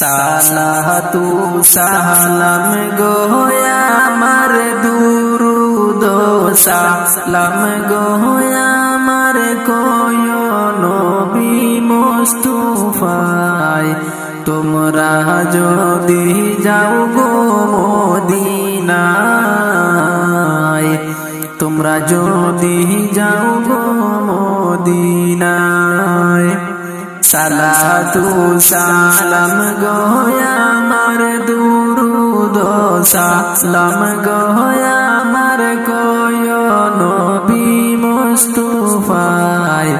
সালাতু সালাম গো আমার দুরুদ সালাম গো আমার কোয় নবী মুস্তুফায় তোমরা যদি যাও গো মদিনায়, তোমরা যদি যাও গো মদিনায়। সালাতু সালাম গো আমার দুরুদ, সালাম গো আমার কয় নবী মুস্তুফায়।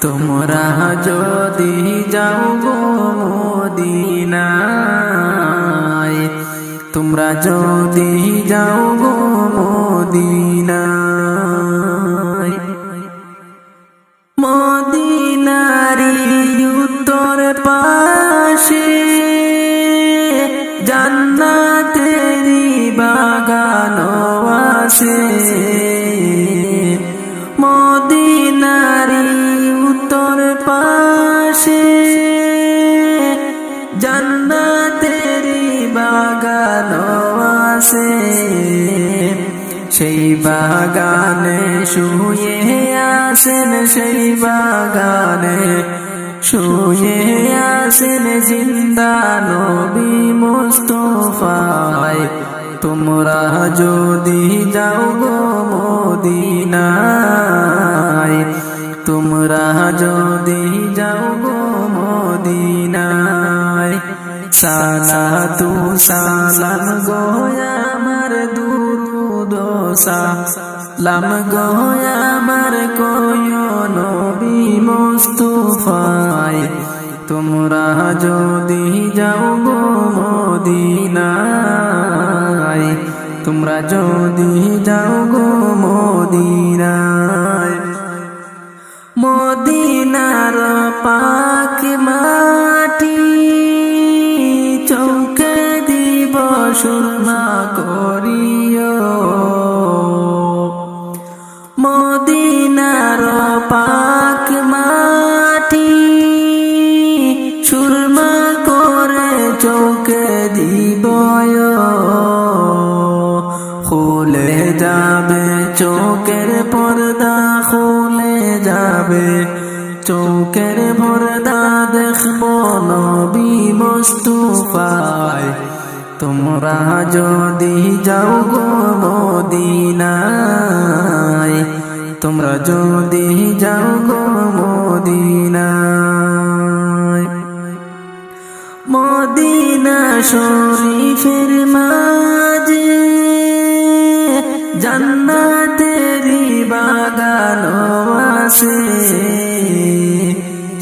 তোমরা যদি যাও গো মদিনায়, তোমরা যদি যাও গো মদিনায়। জান্নাতেরি বাগান সেই বাগানে শুয়ে আসেন সেই বাগানে শুয়ে আসেন জিন্দা নবী মুস্তফায়। তোমরা যদি যাও গো মদিনায় মদিনায় সালাতু সালাম গো আমার দুরুদ সালাম গো আমার কোয় নবী মুস্তুফায়। তোমরা যদি যাও গো মদিনায়, তোমরা যদি যাও গো সুরমা করিও। মদিনার পাক মাটি সুরমা করে চৌকে দিব খুলে যাবে চৌকের পর্দা, খুলে যাবে চৌকের পর্দা, দেখব নবী মুস্তুফায় তোমরা যদি যাও গো মদিনায়, তোমরা যদি যাও গো মদিনায়। মদিনা শরীফের মাঝে জান্নাতেরি বাগান আছে।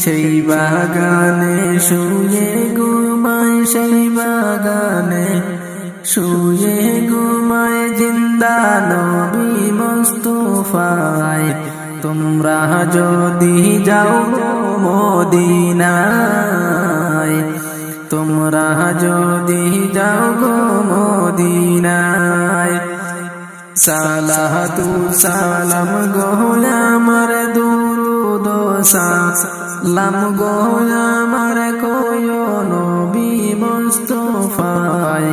সেই বাগানে শুয়ে ঘুমায় সেই বাগানে শুয়ে ঘুমায় জিন্দা নবী মুস্তুফায়। তোমরা যদি যাও মদিনায়, তোমরা যদি যাও গো মদিনায়। সালাতু সালাম গো আমার দুরুদ সালাম গো আমার কোয় নবী মুস্তাফায়।